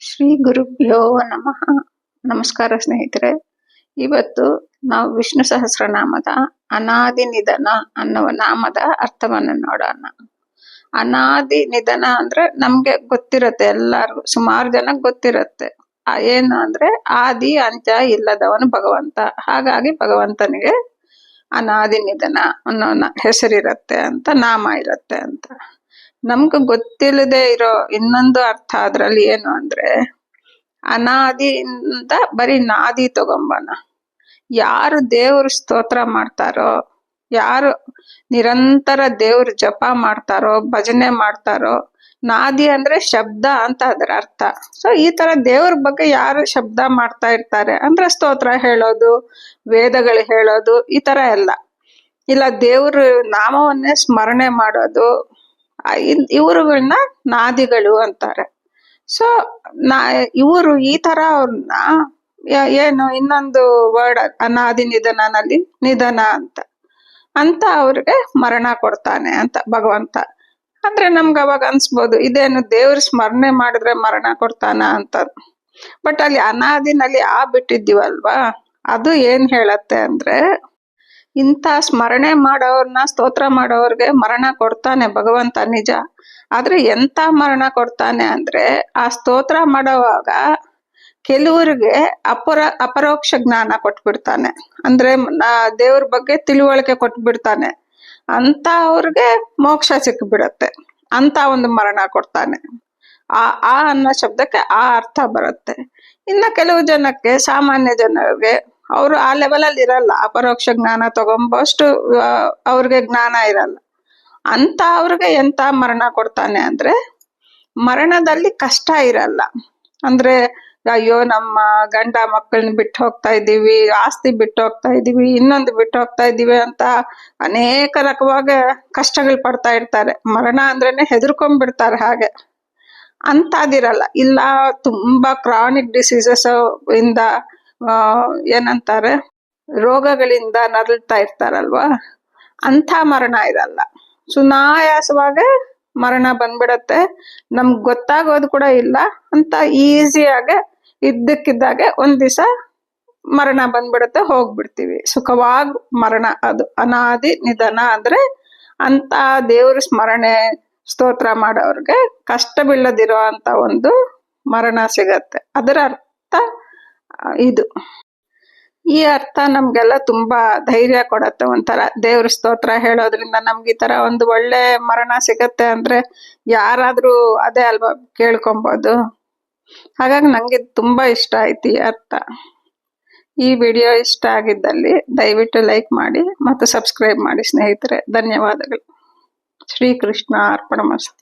ಶ್ರೀ ಗುರುಭ್ಯೋ ನಮಃ. ನಮಸ್ಕಾರ ಸ್ನೇಹಿತರೆ, ಇವತ್ತು ನಾವು ವಿಷ್ಣು ಸಹಸ್ರನಾಮದ ಅನಾದಿ ನಿಧನ ಅನ್ನುವ ನಾಮದ ಅರ್ಥವನ್ನು ನೋಡೋಣ. ಅನಾದಿ ನಿಧನ ಅಂದ್ರೆ ನಮ್ಗೆ ಗೊತ್ತಿರತ್ತೆ, ಎಲ್ಲಾರ್ಗು, ಸುಮಾರು ಜನ ಗೊತ್ತಿರತ್ತೆ. ಏನು ಅಂದ್ರೆ ಆದಿ ಅಂತ್ಯ ಇಲ್ಲದವನು ಭಗವಂತ. ಹಾಗಾಗಿ ಭಗವಂತನಿಗೆ ಅನಾದಿ ನಿಧನ ಅನ್ನೋ ಹೆಸರಿರತ್ತೆ ಅಂತ, ನಾಮ ಇರತ್ತೆ ಅಂತ. ನಮ್ಗೆ ಗೊತ್ತಿಲ್ಲದೆ ಇರೋ ಇನ್ನೊಂದು ಅರ್ಥ ಅದ್ರಲ್ಲಿ ಏನು ಅಂದ್ರೆ, ಅನಾದಿಯಿಂದ ಬರೀ ನಾದಿ ತಗೊಂಬನ. ಯಾರು ದೇವ್ರ ಸ್ತೋತ್ರ ಮಾಡ್ತಾರೋ, ಯಾರು ನಿರಂತರ ದೇವ್ರ ಜಪ ಮಾಡ್ತಾರೋ, ಭಜನೆ ಮಾಡ್ತಾರೋ, ನಾದಿ ಅಂದ್ರೆ ಶಬ್ದ ಅಂತ ಅದರ ಅರ್ಥ. ಸೊ ಈ ತರ ದೇವ್ರ ಬಗ್ಗೆ ಯಾರು ಶಬ್ದ ಮಾಡ್ತಾ ಇರ್ತಾರೆ ಅಂದ್ರೆ ಸ್ತೋತ್ರ ಹೇಳೋದು, ವೇದಗಳು ಹೇಳೋದು, ಈ ತರ ಎಲ್ಲ. ಇಲ್ಲ, ದೇವ್ರ ನಾಮವನ್ನೇ ಸ್ಮರಣೆ ಮಾಡೋದು ಇವ್ರುಗಳನ್ನ ನಾದಿಗಳು ಅಂತಾರೆ. ಸೊ ನಾ, ಇವರು ಈ ತರ ಅವ್ರನ್ನ ಏನು, ಇನ್ನೊಂದು ವರ್ಡ್ ಅನಾದಿ ನಿಧನನಲ್ಲಿ ನಿಧನ ಅಂತ. ಅಂತ ಅವ್ರಿಗೆ ಮರಣ ಕೊಡ್ತಾನೆ ಅಂತ ಭಗವಂತ. ಅಂದ್ರೆ ನಮ್ಗೆ ಅವಾಗ ಅನ್ಸ್ಬೋದು, ಇದೇನು ದೇವ್ರ ಸ್ಮರಣೆ ಮಾಡಿದ್ರೆ ಮರಣ ಕೊಡ್ತಾನ ಅಂತ ಬಟ್ ಅಲ್ಲಿ ಅನಾದಿನಲ್ಲಿ ಆ ಬಿಟ್ಟಿದ್ದೀವಲ್ವಾ? ಅದು ಏನ್ ಹೇಳತ್ತೆ ಅಂದ್ರೆ ಇಂಥ ಸ್ಮರಣೆ ಮಾಡೋರ್ನ, ಸ್ತೋತ್ರ ಮಾಡೋರ್ಗೆ ಮರಣ ಕೊಡ್ತಾನೆ ಭಗವಂತ ನಿಜ. ಆದ್ರೆ ಎಂತ ಮರಣ ಕೊಡ್ತಾನೆ ಅಂದ್ರೆ ಆ ಸ್ತೋತ್ರ ಮಾಡೋವಾಗ ಕೆಲವರಿಗೆ ಅಪರ, ಅಪರೋಕ್ಷ ಜ್ಞಾನ ಕೊಟ್ಬಿಡ್ತಾನೆ. ಅಂದ್ರೆ ದೇವ್ರ ಬಗ್ಗೆ ತಿಳುವಳಿಕೆ ಕೊಟ್ಬಿಡ್ತಾನೆ. ಅಂತ ಅವ್ರಿಗೆ ಮೋಕ್ಷ ಸಿಕ್ಬಿಡತ್ತೆ. ಅಂತ ಒಂದು ಮರಣ ಕೊಡ್ತಾನೆ. ಆ ಆ ಅನ್ನೋ ಶಬ್ದಕ್ಕೆ ಆ ಅರ್ಥ ಬರುತ್ತೆ. ಇನ್ನ ಕೆಲವು ಜನಕ್ಕೆ, ಸಾಮಾನ್ಯ ಜನರಿಗೆ ಅವರು ಆ ಲೆವೆಲ್ ಅಲ್ಲಿ ಇರಲ್ಲ. ಅಪರೋಕ್ಷ ಜ್ಞಾನ ತಗೊಂಬಷ್ಟು ಅವ್ರಿಗೆ ಜ್ಞಾನ ಇರಲ್ಲ. ಅಂತ ಅವ್ರಿಗೆ ಎಂತ ಮರಣ ಕೊಡ್ತಾನೆ ಅಂದ್ರೆ, ಮರಣದಲ್ಲಿ ಕಷ್ಟ ಇರಲ್ಲ. ಅಂದ್ರೆ, ಅಯ್ಯೋ, ನಮ್ಮ ಗಂಡ ಮಕ್ಕಳನ್ನ ಬಿಟ್ಟು ಹೋಗ್ತಾ ಇದ್ದೀವಿ, ಆಸ್ತಿ ಬಿಟ್ಟು ಹೋಗ್ತಾ ಇದೀವಿ ಇನ್ನೊಂದು ಬಿಟ್ಟು ಹೋಗ್ತಾ ಇದೀವಿ ಅಂತ ಅನೇಕ ರಕವಾಗ ಕಷ್ಟಗಳು ಪಡ್ತಾ ಇರ್ತಾರೆ. ಮರಣ ಅಂದ್ರೇನೆ ಹೆದರ್ಕೊಂಡ್ಬಿಡ್ತಾರೆ ಹಾಗೆ. ಅಂತದಿರಲ್ಲ ಇಲ್ಲ, ತುಂಬಾ ಕ್ರಾನಿಕ್ ಡಿಸೀಸಸ್ ಇಂದ ಏನಂತಾರೆ? ರೋಗಗಳಿಂದ ನರಳ್ತಾ ಇರ್ತಾರಲ್ವಾ? ಅಂಥ ಮರಣ ಇರಲ್ಲ ಸುನಾಯಾಸವಾಗಿ ಮರಣ ಬಂದ್ಬಿಡತ್ತೆ. ನಮ್ಗ್ ಗೊತ್ತಾಗೋದು ಕೂಡ ಇಲ್ಲ. ಅಂತ ಈಸಿಯಾಗೆ ಇದ್ದಕ್ಕಿದ್ದಾಗೆ ಒಂದ್ ದಿವಸ ಮರಣ ಬಂದ್ಬಿಡತ್ತೆ, ಹೋಗ್ಬಿಡ್ತೀವಿ. ಸುಖವಾಗ್ ಮರಣ ಅದು. ಅನಾದಿ ನಿಧನ ಅಂದ್ರೆ ಅಂತ ದೇವ್ರ ಸ್ಮರಣೆ, ಸ್ತೋತ್ರ ಮಾಡೋರ್ಗೆ ಕಷ್ಟ ಬೀಳದಿರೋ ಅಂತ ಒಂದು ಮರಣ ಸಿಗತ್ತೆ. ಅದರ ಇದು ಈ ಅರ್ಥ ನಮ್ಗೆಲ್ಲ ತುಂಬಾ ಧೈರ್ಯ ಕೊಡತ್ತೆ ಒಂಥರ. ದೇವ್ರ ಸ್ತೋತ್ರ ಹೇಳೋದ್ರಿಂದ ನಮ್ಗೆ ಈ ತರ ಒಂದು ಒಳ್ಳೆ ಮರಣ ಸಿಗತ್ತೆ ಅಂದ್ರೆ ಯಾರಾದ್ರೂ ಅದೇ ಅಲ್ವಾ ಕೇಳ್ಕೊಬೋದು. ಹಾಗಾಗಿ ನಂಗೆ ತುಂಬಾ ಇಷ್ಟ ಆಯ್ತು ಈ ಅರ್ಥ. ಈ ವಿಡಿಯೋ ಇಷ್ಟ ಆಗಿದ್ದಲ್ಲಿ ದಯವಿಟ್ಟು ಲೈಕ್ ಮಾಡಿ ಮತ್ತು ಸಬ್ಸ್ಕ್ರೈಬ್ ಮಾಡಿ ಸ್ನೇಹಿತರೆ. ಧನ್ಯವಾದಗಳು. ಶ್ರೀಕೃಷ್ಣ ಅರ್ಪಣ ಮಸ್ತು.